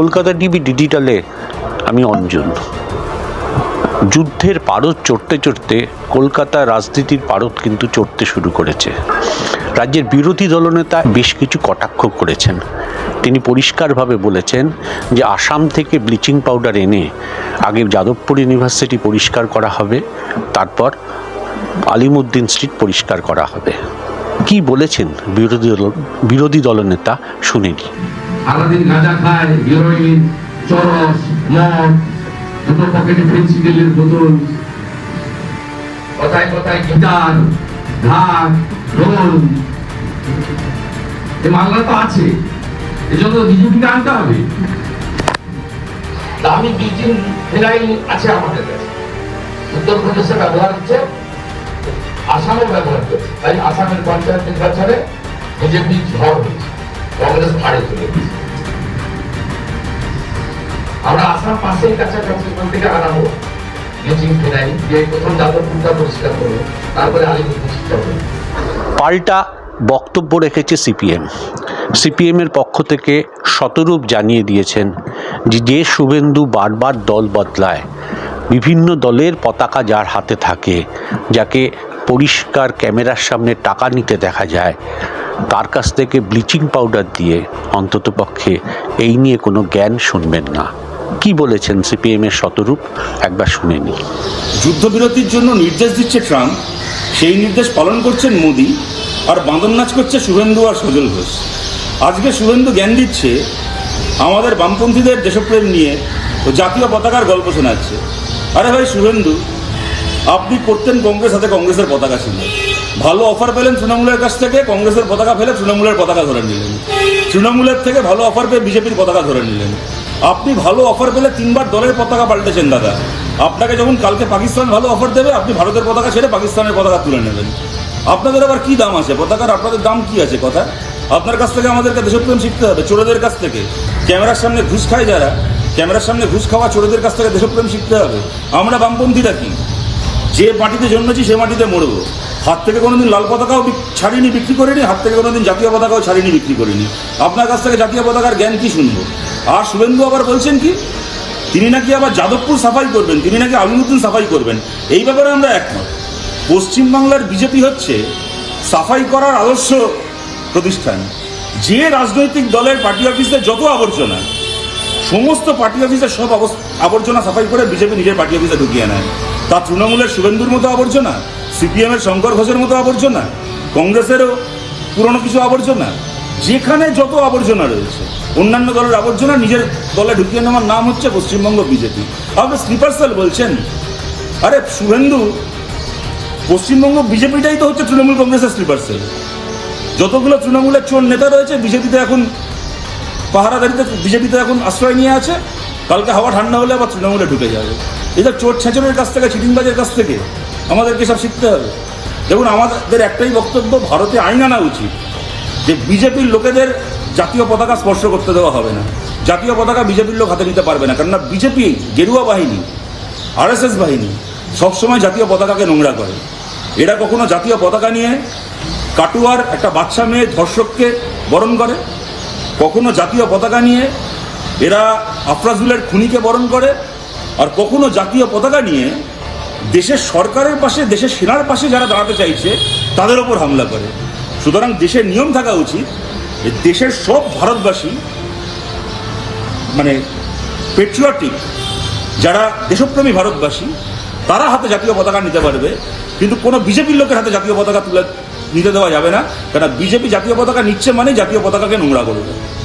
Kolkata TV ডিজিটালে আমি অঞ্জন। যুদ্ধের পারদ চড়তে চড়তে কলকাতা রাজনীতির পারদ কিন্তু চড়তে শুরু করেছে। রাজ্যের বিরোধী দলনেতা বেশ কিছু কটাক্ষ করেছেন। তিনি পরিষ্কারভাবে বলেছেন যে আসাম থেকে ব্লিচিং পাউডার এনে আগে যাদবপুর ইউনিভার্সিটি পরিষ্কার করা হবে, তারপর আলিমুদ্দিন স্ট্রিট পরিষ্কার করা হবে। কি বলেছেন বিরোধী দল বিরোধী দলনেতা শুনিনি। সারাদিন গাঁজা খায়, হিরোইন, চরস, মদ, দুটো পকেটে পেন্সিলের বোতল, কথায় কথায় গিটার ঢাক ঢোল এই মামলা তো আছে। এজন্য বিজেপিকে আনতে হবে। দামি ব্লিচিং ফিনাইল আছে আমাদের কাছে। উত্তর উত্তরপ্রদেশে ব্যবহার হচ্ছে, আসামও ব্যবহার করছে তাই আসামের পঞ্চায়েত নির্বাচনে বিজেপি ঝড় হয়েছে। কংগ্রেস ভাড়ে চলে আমরা আসাম পাশেই কাছাকাছি ওখান থেকে আনাবো। ব্লিচিং ফিনাইল দিয়ে প্রথম যাদবপুরটা পরিষ্কার করব, তারপরে আলিপুর পরিষ্কার করব। পাল্টা বক্তব্য রেখেছে সিপিএম। সিপিএমের পক্ষ থেকে শতরূপ জানিয়ে দিয়েছেন যে শুভেন্দু বারবার দল বদলায়, বিভিন্ন দলের পতাকা যার হাতে থাকে, যাকে পরিষ্কার ক্যামেরার সামনে টাকা নিতে দেখা যায় তার কাছ থেকে ব্লিচিং পাউডার দিয়ে অন্ততপক্ষে এই নিয়ে কোনো জ্ঞান শুনবেন না। কি বলেছেন সিপিএমের শতরূপ? একবার শুনে নিই। যুদ্ধবিরতির জন্য নির্দেশ দিচ্ছে ট্রাম্প। সেই নির্দেশ পালন করছেন মোদি আর বাঁদর নাচ করছে শুভেন্দু আর সজল ঘোষ। আজকে শুভেন্দু জ্ঞান দিচ্ছে, আমাদের বামপন্থীদের দেশপ্রেম নিয়ে ও জাতীয় পতাকার গল্প শোনাচ্ছে। আরে ভাই শুভেন্দু আপনি করতেন কংগ্রেস হাতে কংগ্রেসের পতাকা ছিল। ভালো অফার পেলেন তৃণমূলের কাছ থেকে, কংগ্রেসের পতাকা ফেলে তৃণমূলের পতাকা ধরে নিলেন। তৃণমূলের থেকে ভালো অফার পেয়ে বিজেপির পতাকা ধরে নিলেন। আপনি ভালো অফার পেলে তিনবার দলের পতাকা পাল্টেছেন, দাদা। আপনাকে যখন কালকে পাকিস্তান ভালো অফার দেবে, আপনি ভারতের পতাকা ছেড়ে পাকিস্তানের পতাকা তুলে নেবেন। আপনাদের আবার কি দাম আছে? পতাকার আপনাদের দাম কি আছে, কথা? আপনার কাছ থেকে আমাদেরকে দেশপ্রেম শিখতে হবে, চোরদের কাছ থেকে। ক্যামেরার সামনে ঘুষ খায় যারা, ক্যামেরার সামনে ঘুষ খাওয়া চোরেদের কাছ থেকে দেশপ্রেম শিখতে হবে। আমরা বামপন্থীরা কি? যে মাটিতে জন্মেছি সে মাটিতে মরব। হাত থেকে কোনোদিন লাল পতাকাও ছাড়িনি, বিক্রি করিনি, হাত থেকে কোনোদিন জাতীয় পতাকাও ছাড়িনি, বিক্রি করিনি। আপনার কাছ থেকে জাতীয় পতাকার জ্ঞান কি শুনব? আর শুভেন্দু আবার বলছেন কি, তিনি নাকি আবার যাদবপুর সাফাই করবেন, তিনি নাকি আলিমুদ্দিন সাফাই করবেন। এই ব্যাপারে আমরা একমত। পশ্চিমবাংলার বিজেপি হচ্ছে সাফাই করার আদর্শ প্রতিষ্ঠান। যে রাজনৈতিক দলের পার্টি অফিসে যত আবর্জনা, সমস্ত পার্টি অফিসের সব আবর্জনা সাফাই করে বিজেপি নিজের পার্টি অফিসে ঢুকিয়ে নেয়। তা তৃণমূলের শুভেন্দুর মতো আবর্জনা সিপিএম এর শঙ্কর ঘোষের মতো আবর্জনা, কংগ্রেসেরও পুরনো কিছু আবর্জনা, যেখানে যত আবর্জনা রয়েছে, অন্যান্য দলের আবর্জনা নিজের দলে ঢুকিয়ে নেওয়ার নাম হচ্ছে পশ্চিমবঙ্গ বিজেপি। আপনি স্লিপার সেল বলছেন। আরে শুভেন্দু, পশ্চিমবঙ্গ বিজেপিটাই তো হচ্ছে তৃণমূল কংগ্রেসের স্লিপার সেল যতগুলো তৃণমূলের চোর নেতা রয়েছে, বিজেপিতে এখন পাহারাদারিতে বিজেপিতে এখন আশ্রয় নিয়ে আছে। কালকে হাওয়া ঠান্ডা হলে আবার তৃণমূলে ঢুকে যাবে। এটা চোর ছেঁচড়ের কাছ থেকে চিটিংবাজের কাছ থেকে, আমাদেরকে সব শিখতে হবে। দেখুন, আমাদের একটাই বক্তব্য, ভারতে আইন আনা উচিত। যে বিজেপির লোকেদের জাতীয় পতাকা স্পর্শ করতে দেওয়া হবে না। জাতীয় পতাকা বিজেপির লোক হাতে নিতে পারবে না, কেননা বিজেপি গেরুয়া বাহিনী, আরএসএস বাহিনী সবসময় জাতীয় পতাকাকে নোংরা করে। এরা কখনো জাতীয় পতাকা নিয়ে কাটুয়ার একটা বাচ্চা মেয়ে ধর্ষককে বরণ করে? কখনো জাতীয় পতাকা নিয়ে এরা আফরাজুলের খুনিকে বরণ করে আর কখনো জাতীয় পতাকা নিয়ে দেশের সরকারের পাশে, দেশের সেনার পাশে যারা দাঁড়াতে চাইছে, তাদের ওপর হামলা করে। সুতরাং দেশের নিয়ম থাকা উচিত দেশের সব ভারতবাসী মানে পেট্রিয়টিক যারা দেশপ্রেমী ভারতবাসী, তারা হাতে জাতীয় পতাকা নিতে পারবে। কিন্তু কোনো বিজেপির লোকের হাতে জাতীয় পতাকা তুলে নিতে দেওয়া যাবে না। কেন বিজেপি জাতীয় পতাকা নিচ্ছে মানে জাতীয় পতাকাকে নোংরা করবে।